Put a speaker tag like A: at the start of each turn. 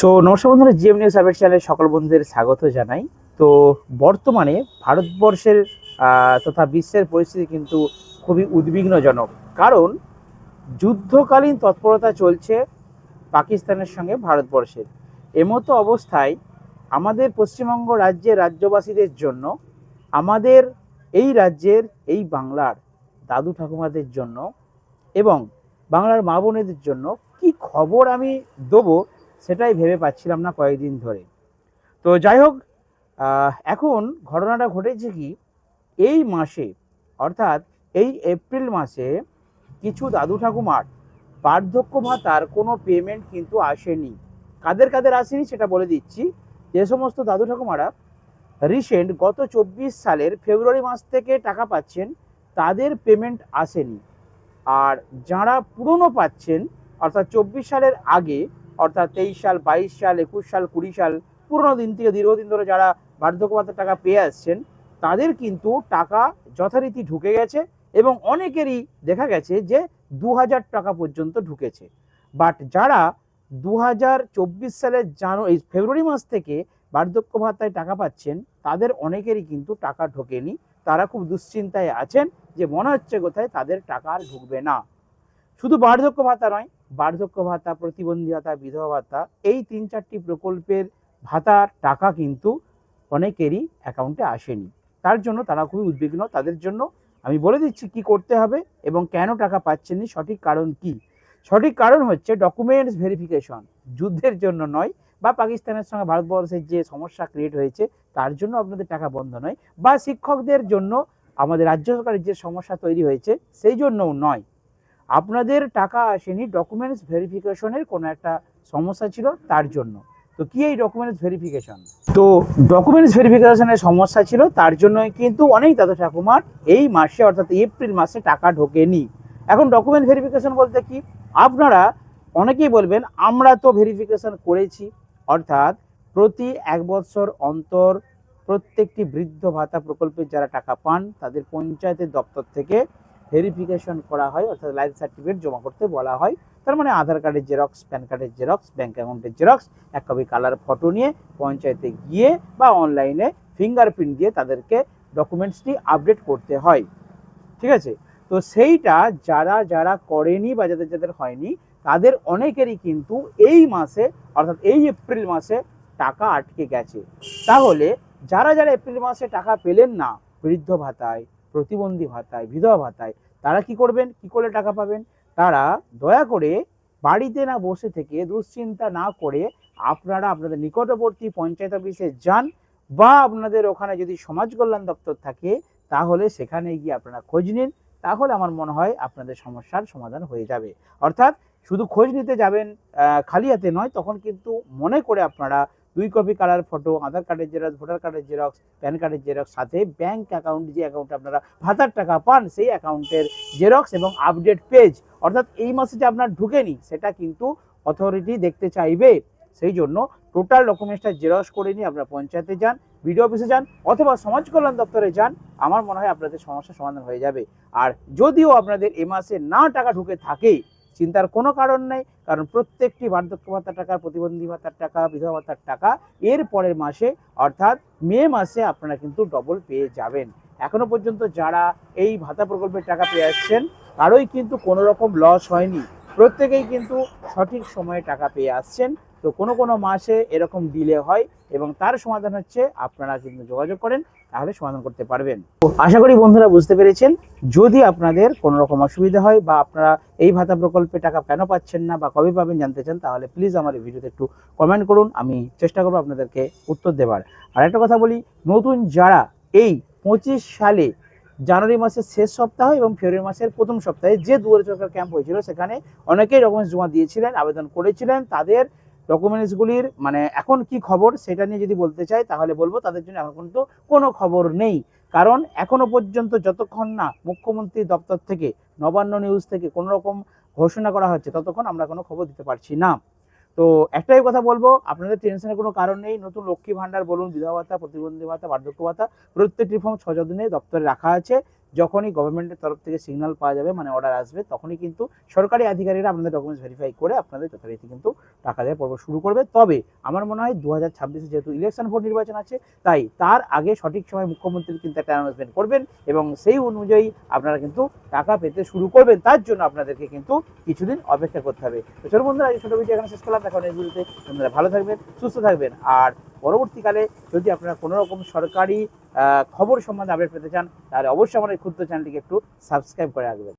A: So নমস্কার বন্ধুরা GM news update চ্যানেলে সকল বন্ধুদের স্বাগত জানাই। তো, বর্তমানে ভারতবর্ষের তথা বিশ্বের পরিস্থিতি কিন্তু খুবই উদ্বিগ্নজনক। কারণ, যুদ্ধকালীন তৎপরতা চলছে পাকিস্তানের সঙ্গে ভারতবর্ষের। এমতো অবস্থায় আমাদের পশ্চিমবঙ্গ রাজ্যের রাজ্যবাসীদের জন্য, আমাদের এই রাজ্যের, এই বাংলার দাদু ঠাকুমাদের জন্য এবং বাংলার মা বোনেদের জন্য কি খবর আমি দেবো সেটাই ভেবে পাচ্ছিলাম না কয়েকদিন ধরে। তো যাই হোক এখন ঘটনাটা ঘটেছে কি, এই মাসে, অর্থাৎ এই এপ্রিল মাসে কিছু দাদু ঠাকুমার বার্ধক্য ভাতার কোনো পেমেন্ট কিন্তু আসেনি। কাদের কাদের আসেনি সেটা বলে দিচ্ছি। যে সমস্ত দাদু ঠাকুমারা রিসেন্ট গত চব্বিশ সালের ফেব্রুয়ারি মাস থেকে টাকা পাচ্ছেন, তাদের পেমেন্ট আসেনি। আর যারা পুরনো পাচ্ছেন, অর্থাৎ চব্বিশ সালের আগে অর্থাৎ তেইশ সাল, বাইশ সাল, একুশ সাল, কুড়ি সাল, পুরোনো দিন থেকে দীর্ঘদিন ধরে যারা বার্ধক্য ভাতার টাকা পেয়ে আসছেন, তাদের কিন্তু টাকা যথারীতি ঢুকে গেছে এবং অনেকেরই দেখা গেছে যে দু হাজার টাকা পর্যন্ত ঢুকেছে। বাট যারা দু হাজার চব্বিশ সালের জানুয়ারি ফেব্রুয়ারি মাস থেকে বার্ধক্য ভাতায় টাকা পাচ্ছেন, তাদের অনেকেরই কিন্তু টাকা ঢোকেনি। তারা খুব দুশ্চিন্তায় আছেন যে মনে হচ্ছে কোথায় তাদের টাকা আর ঢুকবে না। শুধু বার্ধক্য ভাতা নয় বার্ধক্য ভাতা, প্রতিবন্ধী ভাতা, বিধবা ভাতা, এই তিন চারটি প্রকল্পের ভাতার টাকা কিন্তু অনেকেরই অ্যাকাউন্টে আসেনি। তার জন্য তারা খুবই উদ্বিগ্ন। তাদের জন্য আমি বলে দিচ্ছি কি করতে হবে এবং কেন টাকা পাচ্ছেননি, সঠিক কারণ কি? সঠিক কারণ হচ্ছে ডকুমেন্টস ভেরিফিকেশন যুদ্ধের জন্য নয় বা পাকিস্তানের সঙ্গে ভারতবর্ষের যে সমস্যা ক্রিয়েট হয়েছে, তার জন্য আপনাদের টাকা বন্ধ নয় বা শিক্ষকদের জন্য আমাদের রাজ্য সরকারের যে সমস্যা তৈরি হয়েছে, সেই জন্যও নয়। আপনাদের টাকা আসেনি ডকুমেন্টস ভেরিফিকেশনের কোনো একটা সমস্যা ছিল তার জন্য। তো কি এই ডকুমেন্টস ভেরিফিকেশন তো ডকুমেন্টস ভেরিফিকেশনের সমস্যা ছিল তার জন্যই কিন্তু অনেক দাদা ঠাকুমার এই মাসে অর্থাৎ এপ্রিল মাসে টাকা ঢোকেনি। এখন ডকুমেন্ট ভেরিফিকেশন বলতে কি? আপনারা অনেকেই বলবেন, আমরা তো ভেরিফিকেশন করেছি। অর্থাৎ প্রতি এক বছর অন্তর প্রত্যেকটি বৃদ্ধ ভাতা প্রকল্পের যারা টাকা পান, তাদের পঞ্চায়েতের দপ্তর থেকে ভেরিফিকেশন করা হয়, অর্থাৎ লাইফ সার্টিফিকেট জমা করতে বলা হয়। তার মানে আধার কার্ডের জেরক্স প্যান কার্ডের জেরক্স ব্যাঙ্ক অ্যাকাউন্টের জেরক্স এক কপি কালার ফটো নিয়ে পঞ্চায়েতে গিয়ে বা অনলাইনে ফিঙ্গারপ্রিন্ট দিয়ে তাদেরকে ডকুমেন্টসটি আপডেট করতে হয়। ঠিক আছে? তো সেইটা যারা যারা করেনি বা যাদের যাদের হয়নি, তাদের অনেকেরই কিন্তু এই মাসে, অর্থাৎ এই এপ্রিল মাসে টাকা আটকে গেছে। তাহলে যারা যারা এপ্রিল মাসে টাকা পেলেন না বৃদ্ধ ভাতায় প্রতিবন্ধী ভাতায়, বিধবা ভাতায়, তারা কি করবেন? কি করে টাকা পাবেন? তারা দয়া করে বাড়িতে না বসে থেকে দুশ্চিন্তা না করে আপনারা আপনাদের নিকটবর্তী পঞ্চায়েত অফিসে যান বা আপনাদের ওখানে যদি সমাজ কল্যাণ দপ্তর থাকে, তাহলে সেখানে গিয়ে আপনারা খোঁজ নিন। তাহলে আমার মনে হয় আপনাদের সমস্যার সমাধান হয়ে যাবে। অর্থাৎ শুধু খোঁজ নিতে যাবেন খালি হাতে নয়, তখন কিন্তু মনে করে আপনারা দুই কপি কালার ফটো আধার কার্ডের জেরক্স ভোটার কার্ডের জেরক্স প্যান কার্ডের জেরক্স সাথে ব্যাংক অ্যাকাউন্ট যে অ্যাকাউন্টে আপনারা ভাতার টাকা পান, সেই অ্যাকাউন্টের জেরক্স এবং আপডেট পেজ অর্থাৎ এই মাসে যে আপনার ঢুকেনি, সেটা কিন্তু অথরিটি দেখতে চাইবে। সেই জন্য টোটাল ডকুমেন্টসটা জেরক্স করে নিয়ে আপনারা পঞ্চায়েতে যান বিডিও অফিসে যান, অথবা সমাজ কল্যাণ দপ্তরে যান, আমার মনে হয় আপনাদের সমস্যার সমাধান হয়ে যাবে। আর যদিও আপনাদের এ মাসে না টাকা ঢুকে থাকে চিন্তার কোনো কারণ নেই, কারণ প্রত্যেকটি বার্ধক্য ভাতার টাকা, প্রতিবন্ধী ভাতার টাকা, বিধবা ভাতার টাকা, এর পরের মাসে, অর্থাৎ মে মাসে আপনারা কিন্তু ডবল পেয়ে যাবেন। এখনও পর্যন্ত যারা এই ভাতা প্রকল্পের টাকা পেয়ে আসছেন কারোই কিন্তু কোনো রকম লস হয়নি। প্রত্যেকেই কিন্তু সঠিক সময়ে টাকা পেয়ে আসছেন। তো কোনো কোনো মাসে এরকম ডিলে হয় এবং তার সমাধান হচ্ছে আপনারা কিন্তু যোগাযোগ করেন, তাহলে সমাধান করতে পারবেন। আশা করি বন্ধুরা বুঝতে পেরেছেন, যদি আপনাদের কোনো রকম অসুবিধা হয় বা আপনারা এই ভাতা প্রকল্পে টাকা কেন পাচ্ছেন না বা কবে পাবেন জানতে চান, তাহলে প্লিজ আমার এই ভিডিওতে একটু কমেন্ট করুন, আমি চেষ্টা করব আপনাদেরকে উত্তর দেবার। আর একটা কথা বলি, নতুন যারা এই পঁচিশ সালে জানুয়ারি মাসের শেষ সপ্তাহ এবং ফেব্রুয়ারি মাসের প্রথম সপ্তাহে যে দুয়ারে সরকার ক্যাম্প হয়েছিল, সেখানে অনেকেই ডকুমেন্টস জমা দিয়েছিলেন, আবেদন করেছিলেন, তাদের ডকুমেন্টসগুলির মানে এখন কি খবর সেটা নিয়ে যদি বলতে চাই, তাহলে বলব তাদের জন্য এখন কিন্তু কোনো খবর নেই। কারণ এখনও পর্যন্ত যতক্ষণ না মুখ্যমন্ত্রী দপ্তর থেকে নবান্ন নিউজ থেকে কোনো রকম ঘোষণা করা হচ্ছে, ততক্ষণ আমরা কোনো খবর দিতে পারছি না। তো একটাই কথা বলব, আপনাদের টেনশনের কোনো কারণ নেই। নতুন লক্ষ্মী ভাণ্ডার বলুন, বিধবা ভাতা, প্রতিবন্ধী ভাতা, বার্ধক্য ভাতা, প্রত্যেকটি ফর্ম ছজন দপ্তরে রাখা আছে। যখনই গভর্নমেন্টের তরফ থেকে সিগন্যাল পাওয়া যাবে মানে অর্ডার আসবে, তখনই কিন্তু সরকারি আধিকারিকরা আপনাদের ডকুমেন্টস ভেরিফাই করে আপনাদের যথারীতি কিন্তু টাকা দেওয়ার পর্ব শুরু করবে। তবে আমার মনে হয় দু হাজার ছাব্বিশে যেহেতু ইলেকশন ভোট নির্বাচন আছে, তাই তার আগে সঠিক সময় মুখ্যমন্ত্রী কিন্তু একটা অ্যানাউন্সমেন্ট করবেন এবং সেই অনুযায়ী আপনারা কিন্তু টাকা পেতে শুরু করবেন। তার জন্য আপনাদেরকে কিন্তু কিছুদিন অপেক্ষা করতে হবে। তো চলো বন্ধুরা এই ছোটো ভিডিও এখানে শেষ করলাম। এখন এই ভিডিওতে বন্ধুরা ভালো থাকবেন, সুস্থ থাকবেন, আর পরবর্তীকালে যদি আপনারা কোনো রকম সরকারি খবর সম্বন্ধে আপডেট পেতে চান, তাহলে অবশ্যই আমাদের ক্ষুদ্র চ্যানেলটিকে একটু সাবস্ক্রাইব করে রাখবেন।